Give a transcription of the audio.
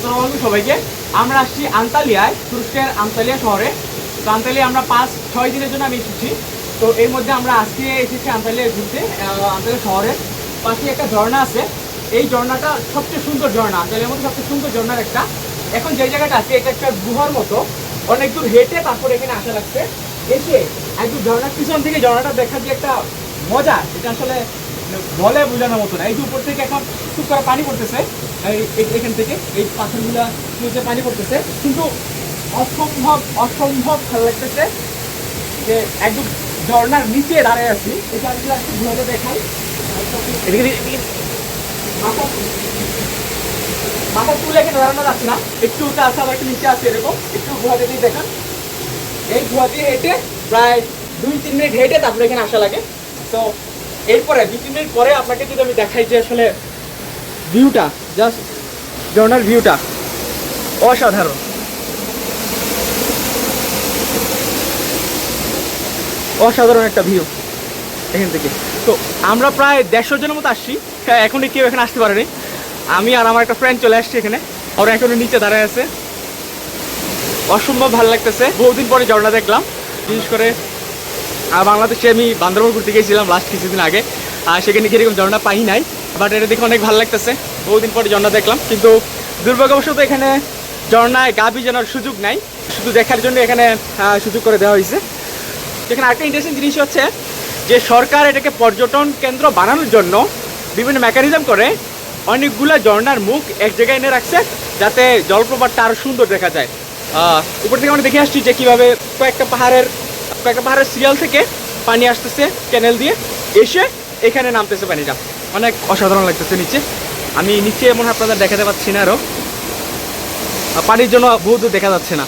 আসসালামু আলাইকুম সবাইকে। আমরা আসছি আন্তালিয়ায়, তুরস্কের আন্তালিয়া শহরে। তো আন্তালিয়া আমরা পাঁচ, ছয় দিনের জন্য আমি এসেছি। তো এর মধ্যে আমরা আজকে এসেছি আন্তালিয়ায় ঘুরতে আন্তালিয়া শহরের পাশে একটা ঝর্ণা আছে। এই ঝর্ণাটা সবচেয়ে সুন্দর ঝর্ণা। আন্তালিয়ার মধ্যে সবচেয়ে সুন্দর ঝর্ণার একটা। এখন যে জায়গাটা আছে, এটা একটা গুহার মতো। অনেক দূর হেঁটে তারপর এখানে আসা লাগছে। এসে একদম ঝর্ণার পিছন থেকে ঝর্ণাটা দেখার যে একটা মজা, এটা আসলে বলে বোঝানোর মতো না। এই যে উপর থেকে এখন খুব পানি পড়তেছে। এখান থেকে এই পাথরগুলা নিচে পানি পড়তেছে। কিন্তু অসম্ভব অসম্ভব ভালো লাগতেছে যে একদম ঝর্ণার নিচে দাঁড়িয়ে আছি। এটা আমি একটু ঘুরে দেখাই। মাথা তুলে এখানে দাঁড়ানো যাচ্ছে না। একটু উঁচা আছে আবার একটু নিচে আছে এরকম। একটু ঘুরে দিয়ে দেখান। এই দিয়ে হেঁটে প্রায় দুই তিন মিনিট হেঁটে তারপরে এখানে আসা লাগে। তো এরপরে দুই তিন মিনিট পরে আপনাকে যদি আমি দেখাই যে আসলে ভিউটা জাস্ট ঝর্নার ভিউটা অসাধারণ। অসাধারণ একটা ভিউ এখান থেকে। তো আমরা প্রায় দেড়শো জনের মতো আসছি। হ্যাঁ এখনই কেউ এখানে আসতে পারেনি। আমি আর আমার একটা ফ্রেন্ড চলে আসছি এখানে। ওরা এখনও নিচে দাঁড়ায় আছে। অসম্ভব ভালো লাগতেছে। বহুদিন পরে ঝর্ণা দেখলাম। বিশেষ করে বাংলাদেশে আমি বান্দরবন ঘুরতে গিয়েছিলাম লাস্ট কিছুদিন আগে। আর সেখানে গিয়ে এরকম ঝর্ণা পাই নাই। বাট এটা দেখে অনেক ভালো লাগতেছে। বহুদিন পরে ঝর্ণা দেখলাম, কিন্তু দুর্ভাগ্যবশত এখানে ঝর্ণায় গা ভিজানোর সুযোগ নাই। শুধু দেখার জন্য এখানে সুযোগ করে দেওয়া হয়েছে। এখানে আরেকটা ইন্টারেস্টিং জিনিস হচ্ছে যে সরকার এটাকে পর্যটন কেন্দ্র বানানোর জন্য বিভিন্ন মেকানিজম করে অনেকগুলো ঝর্ণার মুখ এক জায়গায় এনে রাখছে, যাতে জলপ্রপাতটা আরও সুন্দর দেখা যায়। উপর থেকে আমরা দেখে আসছি যে কীভাবে কয়েকটা পাহাড়ের কয়েকটা পাহাড়ের সিরিয়াল থেকে পানি আসতেছে ক্যানেল দিয়ে, এসে এখানে নামতেছে পানিটা। অনেক অসাধারণ লাগতেছে নিচে। আমি নিচে এমন আপনাদের দেখাতে পাচ্ছি না আরও পানির জন্য বহু দূর দেখা যাচ্ছে না।